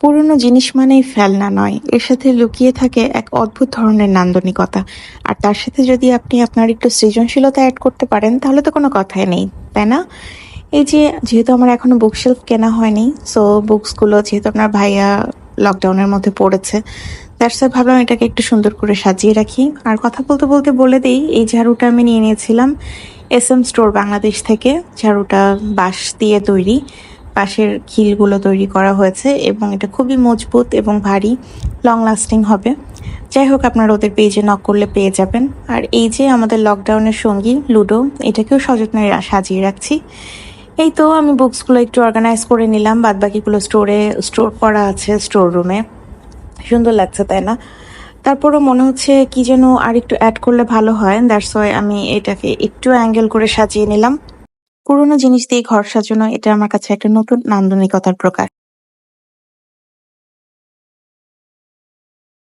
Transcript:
পুরনো জিনিস মানেই ফেলনা নয়। এর সাথে লুকিয়ে থাকে এক অদ্ভুত ধরনের নান্দনিকতা। আর তার সাথে যদি আপনি আপনার একটু সৃজনশীলতা অ্যাড করতে পারেন, তাহলে তো কোনো কথাই নেই, তাই না? এই যে, যেহেতু আমার এখনও বুকশেলফ কেনা হয়নি সো বুকসগুলো যেহেতু আপনার ভাইয়া লকডাউনের মধ্যে পড়েছে দ্যাটস ভাবলাম এটাকে একটু সুন্দর করে সাজিয়ে রাখি। আর কথা বলতে বলতে বলে দিই, এই ঝাড়ুটা আমি নিয়ে নিয়েছিলাম এস এম স্টোর বাংলাদেশ থেকে। ঝাড়ুটা বাঁশ দিয়ে তৈরি। বাঁশের খিলগুলো তৈরি করা হয়েছে এবং এটা খুবই মজবুত এবং ভারী লং লাস্টিং হবে। যাই হোক, আপনারা ওদের পেজে নক করলে পেয়ে যাবেন। আর এই যে আমাদের লকডাউনের সঙ্গী, লুডো, এটাকেও সযত্নে সাজিয়ে রাখছি। এই তো আমি বুকসগুলো একটু অর্গানাইজ করে নিলাম বাদ বাকিগুলো স্টোরে স্টোর করা আছে স্টোর রুমে সুন্দর লাগছে, তাই না? তারপরও মনে হচ্ছে কি যেন আর একটু অ্যাড করলে ভালো হয়। দ্যাটস ওয়াই আমি এটাকে একটু অ্যাঙ্গেল করে সাজিয়ে নিলাম। পুরোনো জিনিস দিয়ে ঘর সাজানো এটা আমার কাছে একটা নতুন নান্দনিকতার প্রকার